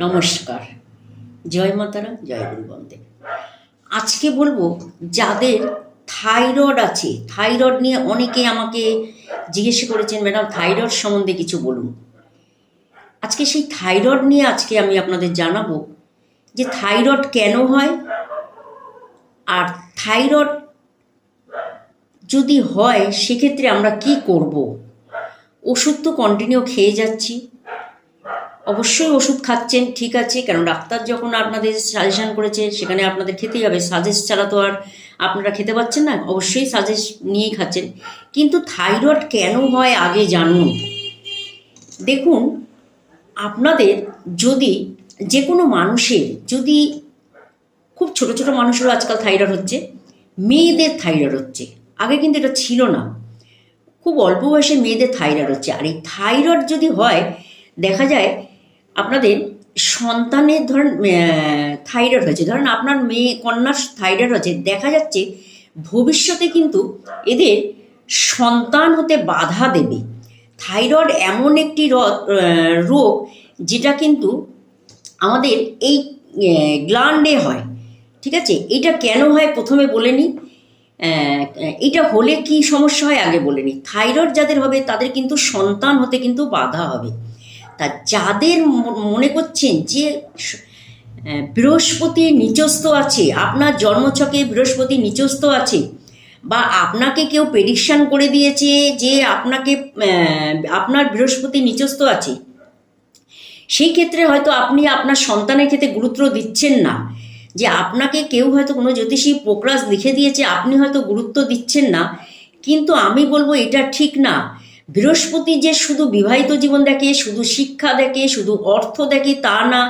নমস্কার। জয় মাতারা, জয় গুরু বন্দে। আজকে বলব, যাদের থাইরয়েড আছে, থাইরয়েড নিয়ে অনেকে আমাকে জিজ্ঞেস করেছেন, ম্যাডাম, থাইরয়েড সম্বন্ধে কিছু বলুন। আজকে সেই থাইরয়েড নিয়ে আজকে আমি আপনাদের জানাব যে থাইরয়েড কেন হয়? আর থাইরয়েড যদি হয়, সেক্ষেত্রে আমরা কি করব? ওষুধ তো কন্টিনিউ খেয়ে যাচ্ছি। অবশ্যই ওষুধ খাচ্ছেন, ঠিক আছে, কারণ ডাক্তার যখন আপনাদের সাজেশন করেছে, সেখানে আপনাদের খেতেই হবে। সাজেস্ট ছাড়া তো আর আপনারা খেতে পাচ্ছেন না, অবশ্যই সাজেস্ট নিয়েই খাচ্ছেন। কিন্তু থাইরয়েড কেন হয় আগে জানুন। দেখুন, আপনাদের যদি যে কোনো মানুষের, যদি খুব ছোট ছোট মানুষেরও আজকাল থাইরয়েড হচ্ছে, মেয়েদের থাইরয়েড হচ্ছে। আগে কিন্তু এটা ছিল না। খুব অল্প বয়সে মেয়েদের থাইরয়েড হচ্ছে। আর এই থাইরয়েড যদি হয়, দেখা যায় আপনাদের সন্তানের ধরেন থাইরয়েড হয়েছে। ধরেন আপনার মেয়ে, কন্যার থাইরয়েড হয়েছে। দেখা যাচ্ছে ভবিষ্যতে কিন্তু এদের সন্তান হতে বাধা দেবে। থাইরয়েড এমন একটি রোগ যেটা কিন্তু আমাদের এই গ্লান্ডে হয়। ঠিক আছে? এটা কেন হয়? প্রথমে বলে নিই এটা হলে কি সমস্যা হয়? আগে বলে নিই থাইরয়েড যাদের হবে, তাদের কিন্তু সন্তান হতে কিন্তু বাধা হবে। তা যাদের মনে করছেন যে বৃহস্পতি নিচস্থ আছে, আপনার জন্মছকে বৃহস্পতি নিচস্থ আছে, বা আপনাকে কেউ প্রেডিকশন করে দিয়েছে যে আপনাকে আপনার বৃহস্পতি নিচস্থ আছে, সেই ক্ষেত্রে হয়তো আপনি আপনার সন্তানের ক্ষেত্রে গুরুত্ব দিচ্ছেন না, যে আপনাকে কেউ হয়তো কোনো জ্যোতিষী প্রোগ্রাস লিখে দিয়েছে, আপনি হয়তো গুরুত্ব দিচ্ছেন না, কিন্তু আমি বলব এটা ঠিক না। বৃহস্পতি যে শুধু বিবাহিত জীবন দেখে, শুধু শিক্ষা দেখে, শুধু অর্থ দেখে, তা না।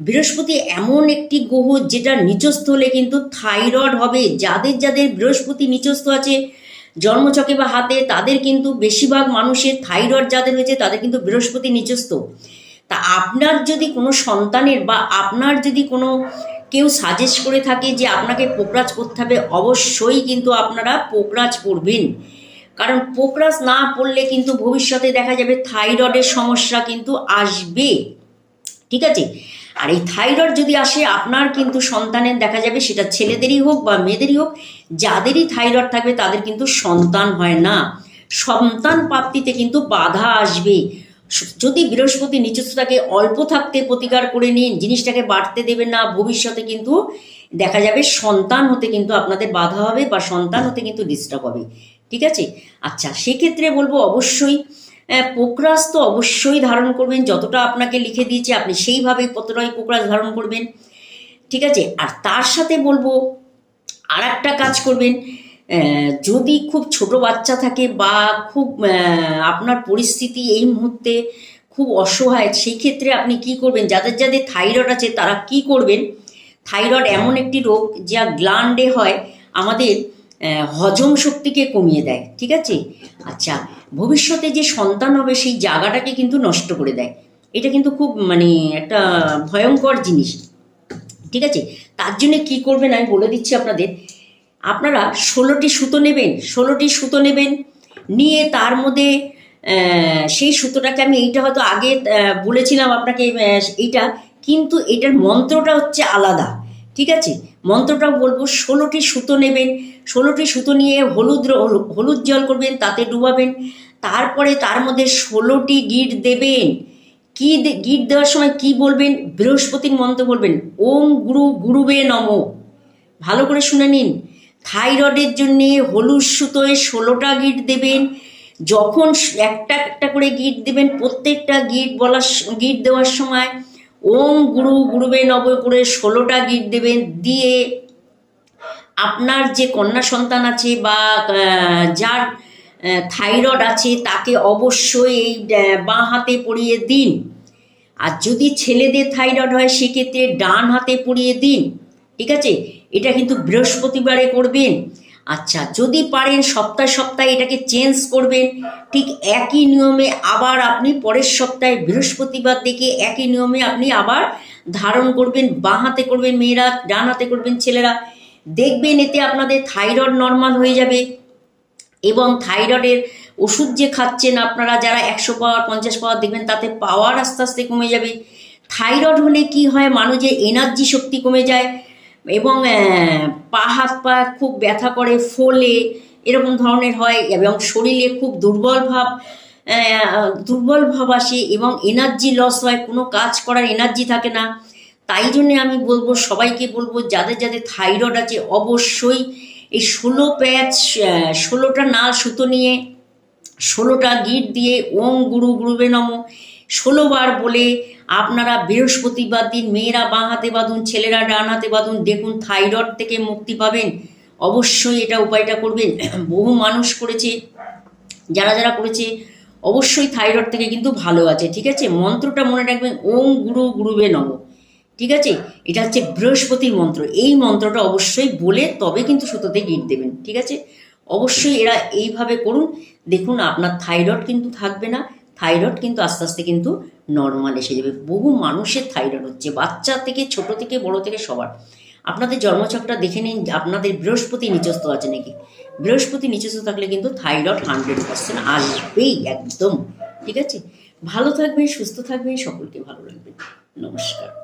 বৃহস্পতি এমন একটি গ্রহ যেটা নিচস্থ হলে কিন্তু থাইরয়েড হবে। যাদের যাদের বৃহস্পতি নিচস্থ আছে জন্মচকে বা হাতে, তাদের কিন্তু বেশিরভাগ মানুষের থাইরয়েড যাদের হয়েছে তাদের কিন্তু বৃহস্পতি নিচস্থ। তা আপনার যদি কোনো সন্তানের বা আপনার যদি কোনো কেউ সাজেস্ট করে থাকে যে আপনাকে পোকরাজ করতে হবে, অবশ্যই কিন্তু আপনারা পোকরাজ করবেন। কারণ পোকরাজ না পড়লে কিন্তু ভবিষ্যতে দেখা যাবে থাইরয়েডের সমস্যা কিন্তু আসবে। ঠিক আছে? আর এই থাইরয়েড যদি আসে, আপনার কিন্তু সন্তানের দেখা যাবে সেটা ছেলেদেরই হোক বা মেয়েদেরই হোক, যাদেরই থাইরয়েড থাকবে তাদের কিন্তু সন্তান হয় না। সন্তান প্রাপ্তিতে কিন্তু বাধা আসবে। যদি বৃহস্পতি নিচস্থতাকে অল্প থাকতে প্রতিকার করে নিন, জিনিসটাকে বাড়তে দেবেন না, ভবিষ্যতে কিন্তু দেখা যাবে সন্তান হতে কিন্তু আপনাদের বাধা হবে বা সন্তান হতে কিন্তু ডিস্টার্ব হবে। ঠিক আছে? আচ্ছা সেক্ষেত্রে বলব অবশ্যই আহ, পোকরাজ তো অবশ্যই ধারণ করবেন যতটা আপনাকে লিখে দিয়েছে আপনি সেইভাবেই কতটাই পোকরাজ ধারণ করবেন ঠিক আছে? আর তার সাথে বলব আর একটা কাজ করবেন যদি খুব ছোট বাচ্চা থাকে বা খুব আপনার পরিস্থিতি এই মুহূর্তে খুব অসহায় সেই ক্ষেত্রে আপনি কি করবেন? যাদের যাদের থাইরয়েড আছে তারা কি করবেন? থাইরয়েড এমন একটি রোগ যা গ্লান্ডে হয় আমাদের হজম শক্তিকে কমিয়ে দেয়, ঠিক আছে? আচ্ছা ভবিষ্যতে যে সন্তান হবে, সেই জায়গাটাকে কিন্তু নষ্ট করে দেয়। এটা কিন্তু খুব মানে একটা ভয়ঙ্কর জিনিস, ঠিক আছে? তার জন্য কি করবেন, আমি বলে দিচ্ছি আপনাদের। আপনারা ষোলোটি সুতো নেবেন, ষোলোটি সুতো নেবেন, নিয়ে তার মধ্যে সেই সুতোটাকে আমি এইটা হয়তো আগে বলেছিলাম আপনাকে এইটা, কিন্তু এটার মন্ত্রটা হচ্ছে আলাদা। ঠিক আছে? মন্ত্রটাও বলব, ষোলোটি সুতো নেবেন, ষোলোটি সুতো নিয়ে হলুদ হলুদ জল করবেন, তাতে ডুবাবেন, তারপরে তার মধ্যে ষোলোটি গিট দেবেন। কি গিট দেওয়ার সময় কি বলবেন? বৃহস্পতির মন্ত্র বলবেন, ওম গুরু, গুরুবে নম। ভালো করে শুনে নিন। থাইরয়েডের জন্য হলুদ সুতোয় ষোলোটা গিট দেবেন। যখন একটা একটা করে গিট দেবেন, প্রত্যেকটা গিট বলার গিট দেওয়ার সময় ওম গুরু গুরুবে নব করে ষোলোটা গিট দেবেন, দিয়ে আপনার যে কন্যা সন্তান আছে বা যার থাইরয়েড আছে, তাকে অবশ্যই এই বাঁ হাতে পরিয়ে দিন। আর যদি ছেলেদের থাইরয়েড হয়, সেক্ষেত্রে ডান হাতে পরিয়ে দিন। ঠিক আছে? এটা কিন্তু বৃহস্পতিবারে করবেন। আচ্ছা যদি পারেন সপ্তাহে সপ্তাহে এটাকে চেঞ্জ করবেন। ঠিক একই নিয়মে আবার আপনি পরের সপ্তাহে বৃহস্পতিবার দেখে একই নিয়মে আপনি আবার ধারণ করবেন, বাঁ হাতে করবেন মেয়েরা, ডান হাতে করবেন ছেলেরা। দেখবেন এতে আপনাদের থাইরয়েড নর্মাল হয়ে যাবে এবং থাইরয়েডের ওষুধ যে খাচ্ছেন আপনারা, যারা একশো পাওয়ার, পঞ্চাশ পাওয়ার দেখবেন, তাতে পাওয়ার আস্তে আস্তে কমে যাবে। থাইরয়েড হলে কি হয়, মানুষের এনার্জি শক্তি কমে যায়। এবং পা হাত পা খুব ব্যথা করে, ফোলে, এরকম ধরনের হয় এবং শরীরে খুব দুর্বল ভাব দুর্বল ভাব আসে এবং এনার্জি লস হয়, কোনো কাজ করার এনার্জি থাকে না। তাই জন্যে আমি বলব, সবাইকে বলব, যাদের যাদের থাইরয়েড আছে, অবশ্যই এই ষোলো প্যাচ ষোলোটা নাল সুতো নিয়ে, ষোলোটা গিট দিয়ে, ওম গুরু গুরুবে নম। ষোলোবার বলে আপনারা বৃহস্পতিবার দিন মেয়েরা বাঁ হাতে বাঁধুন, ছেলেরা ডান হাতে বাঁধুন, দেখুন থাইরয়েড থেকে মুক্তি পাবেন। অবশ্যই এটা উপায়টা করবেন। বহু মানুষ করেছে, যারা যারা করেছে, অবশ্যই থাইরয়েড থেকে কিন্তু ভালো আছে, ঠিক আছে? মন্ত্রটা মনে রাখবেন, ওম গুরু গুরুবে নম, ঠিক আছে? এটা হচ্ছে বৃহস্পতির মন্ত্র। এই মন্ত্রটা অবশ্যই বলে তবে কিন্তু সুতোতে গিট দেবেন, ঠিক আছে? অবশ্যই এরা এইভাবে করুন। দেখুন, আপনার থাইরয়েড কিন্তু থাকবে না। থাইরয়েড কিন্তু আস্তে আস্তে কিন্তু নর্মাল এসে যাবে। বহু মানুষের থাইরয়েড হচ্ছে, বাচ্চা থেকে ছোট থেকে বড় থেকে সবার। আপনাদের জন্মচকটা দেখে নিন, আপনাদের বৃহস্পতি নিচস্থ আছে নাকি? বৃহস্পতি নিচস্থ থাকলে কিন্তু থাইরয়েড হান্ড্রেড পার্সেন্ট আসবেই একদম, ঠিক আছে? ভালো থাকবেন, সুস্থ থাকবেন, সকলকে ভালো রাখবেন। নমস্কার।